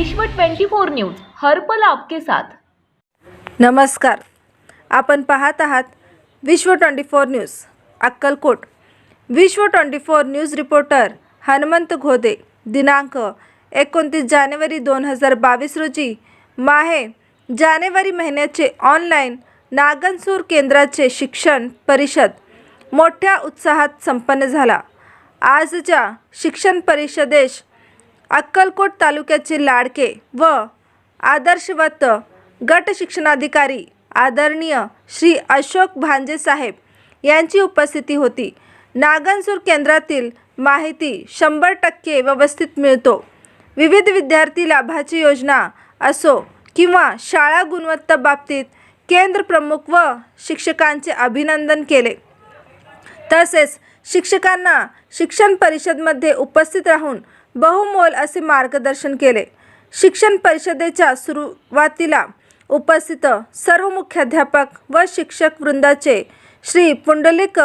विश्व 24 न्यूज हर्पल आपके साथ. नमस्कार. आपण पाहत आहात विश्व twenty four news Akkalkot. Vishwa twenty four news reporter Hanumant Ghode दिनांक एकोणतीस जानेवारी दोन हजार बावीस रोजी. माहे जानेवारी महिन्याचे ऑनलाईन नागनसूर केंद्राचे शिक्षण परिषद मोठ्या उत्साहात संपन्न झाला. आजच्या शिक्षण परिषदेश अक्कलकोट तालुक्याचे लाडके व आदर्शवत गट शिक्षणाधिकारी आदरणीय श्री अशोक भांजे साहेब यांची उपस्थिती होती. नागनसूर केंद्रातील माहिती शंभर टक्के व्यवस्थित मिळतो. विविध विद्यार्थी लाभाची योजना असो किंवा शाळा गुणवत्ता बाबतीत केंद्र प्रमुख व शिक्षकांचे अभिनंदन केले. तसेच शिक्षकांना शिक्षण परिषदमध्ये उपस्थित राहून बहुमोल असे मार्गदर्शन केले. शिक्षण परिषदेच्या सुरुवातीला उपस्थित सर्व मुख्याध्यापक व शिक्षक वृंदाचे श्री पुंडलिक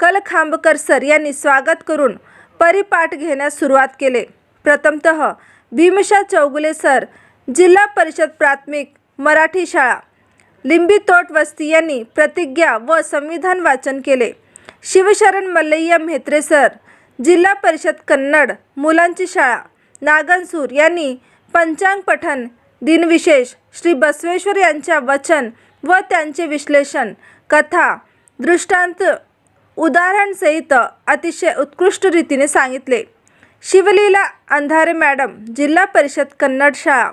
कलखांबकर सर यांनी स्वागत करून परिपाठ घेण्यास सुरुवात केले. प्रथमतः भीमशा चौगुले सर जिल्हा परिषद प्राथमिक मराठी शाळा लिंबीतोट वस्ती यांनी प्रतिज्ञा व संविधान वाचन केले. शिवशरण मल्लय्या म्हेत्रे सर जिल्हा परिषद कन्नड मुलांची शाळा नागनसूर यांनी पंचांग पठण दिनविशेष श्री बसवेश्वर यांच्या वचन व त्यांचे विश्लेषण कथा दृष्टांत उदाहरणसहित अतिशय उत्कृष्ट रीतीने सांगितले. शिवलीला अंधारे मॅडम जिल्हा परिषद कन्नड शाळा.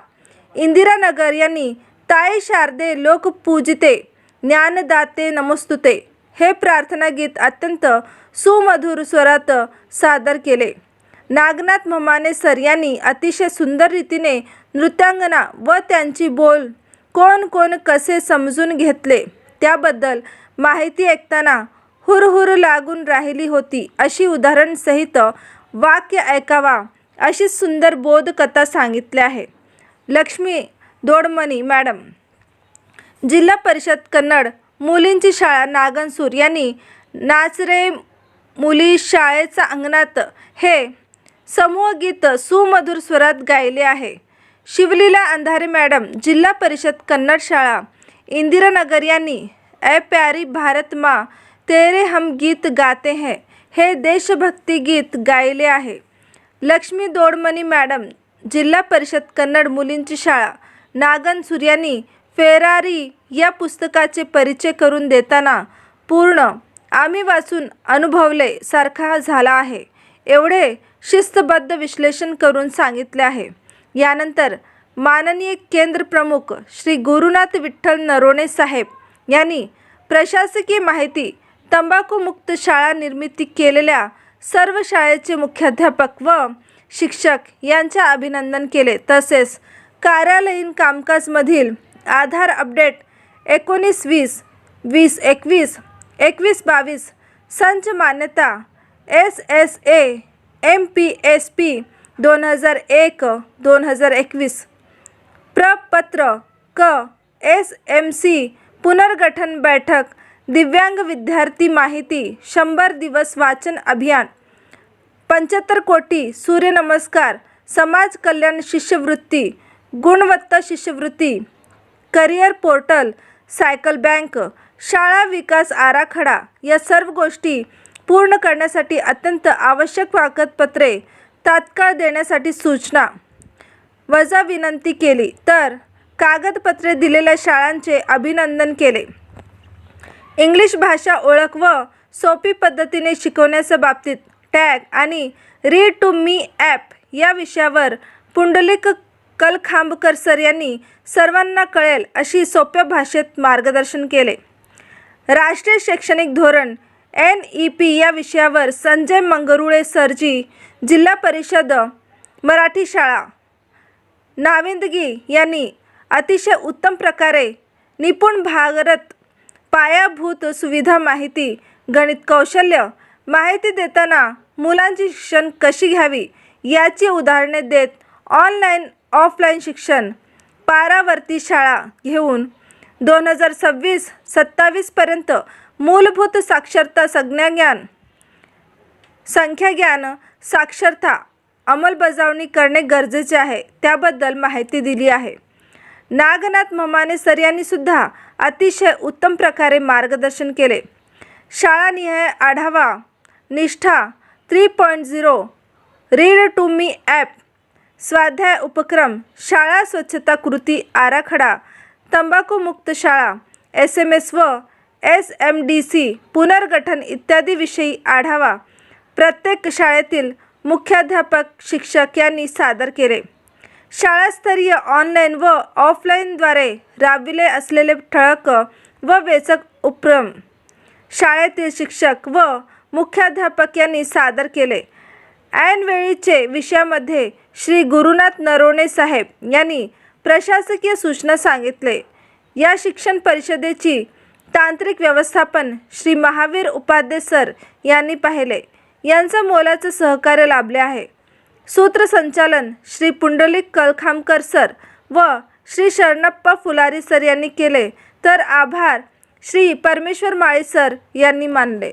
इंदिरानगर यांनी ताई शारदे लोकपूजिते ज्ञानदाते नमस्तुते. हे प्रार्थना गीत अत्यंत सुमधुर स्वरात सादर केले. नागनाथ ममाने सर यांनी अतिशय सुंदर रीतीने नृत्यांगना व त्यांची बोल कोण कोण कसे समजून घेतले त्याबद्दल माहिती ऐकताना हुरहुर लागून राहिली होती अशी उदाहरणसहित वाक्य ऐकावा अशी सुंदर बोधकथा सांगितली आहे. लक्ष्मी दोडमणी मॅडम जिल्हा परिषद कन्नड मुलींची शाळा नागनसूर यांनी नाच रे मुली शाळेच्या अंगणात हे समूहगीत सुमधुर स्वरात गायले आहे. शिवलीला अंधारे मॅडम जिल्हा परिषद कन्नड शाळा इंदिरानगर यांनी ए प्यारी भारत माँ तेरे हम गीत गाते हैं हे देशभक्ती गीत गायले आहे. लक्ष्मी दोडमणी मॅडम जिल्हा परिषद कन्नड मुलींची शाळा नागन सूर्यांनी फेरारी या पुस्तकाचे परिचय करून देताना पूर्ण आम्ही वाचून अनुभवले सारखा झाला आहे. एवढे शिस्तबद्ध विश्लेषण करून सांगितले आहे. यानंतर माननीय केंद्र प्रमुख श्री गुरुनाथ विठ्ठल नरोणे साहेब यांनी प्रशासकीय माहिती तंबाखूमुक्त शाळा निर्मिती केलेल्या सर्व शाळेचे मुख्याध्यापक व शिक्षक यांचे अभिनंदन केले. तसेच कार्यालयीन कामकाजमधील आधार अपडेट एकोणीस वीस वीस एकवीस एकवीस बावीस संच मान्यता S S A M P S P दोन हजार एक दोन हजार एकवीस. प्रपत्र क एस एम सी पुनर्गठन बैठक दिव्यांग विद्यार्थी माहिती शंभर दिवस वाचन अभियान. पंच्याहत्तर कोटी सूर्यनमस्कार समाज कल्याण शिष्यवृत्ती गुणवत्ता शिष्यवृत्ती करिअर पोर्टल सायकल बँक शाळा विकास आराखडा या सर्व गोष्टी पूर्ण करण्यासाठी अत्यंत आवश्यक कागदपत्रे तात्काळ देण्यासाठी सूचना. वजा विनंती केली तर कागदपत्रे दिलेल्या शाळांचे अभिनंदन केले. इंग्लिश भाषा ओळख व सोपी पद्धतीने शिकवण्याच्या बाबतीत टॅग आणि रीड टू मी ॲप या विषयावर पुंडलिक कलखांबकर सर यांनी सर्वांना कळेल अशी सोप्या भाषेत मार्गदर्शन केले. राष्ट्रीय शैक्षणिक धोरण एन ई पी या विषयावर संजय मंगरुळे सरजी जिल्हा परिषद मराठी शाळा. नाविंदगी यांनी अतिशय उत्तम प्रकारे निपुण भारत पायाभूत सुविधा माहिती गणित कौशल्य माहिती देताना मुलांची शिक्षण कशी घ्यावी याची उदाहरणे देत ऑनलाईन ऑफलाईन शिक्षण पारावर्ती शाळा घेऊन दोन हजार सव्वीस सत्तावीसपर्यंत मूलभूत साक्षरता संज्ञाज्ञान संख्याज्ञान साक्षरता अंमलबजावणी करणे गरजेचे आहे. त्याबद्दल माहिती दिली आहे. नागनाथ ममाने सर यांनीसुद्धा अतिशय उत्तम प्रकारे मार्गदर्शन केले. शाळानिहाय आढावा Nishtha three point zero read to me app Swadhyay उपक्रम शाळा स्वच्छता कृती आराखडा तंबाखूमुक्त शाळा एस एम एस व एस एम डी सी पुनर्गठन इत्यादीविषयी आढावा. प्रत्येक शाळेतील मुख्याध्यापक शिक्षक यांनी सादर केले. शाळास्तरीय ऑनलाईन व ऑफलाईनद्वारे राबविले असलेले ठळक व वेचक उपक्रम. शाळेतील शिक्षक व मुख्याध्यापक यांनी सादर केले. ऐनवेळीचे विषयामध्ये श्री गुरुनाथ नरोणे साहेब यांनी प्रशासकीय सूचना सांगितले. या शिक्षण परिषदेची तांत्रिक व्यवस्थापन श्री महावीर उपाध्ये सर यांनी पाहिले. यांचं मोलाचं सहकार्य लाभले आहे. सूत्रसंचालन श्री पुंडलिक कलखामकर सर व श्री शरणप्पा फुलारी सर यांनी केले. तर आभार श्री परमेश्वर माळी सर यांनी मानले.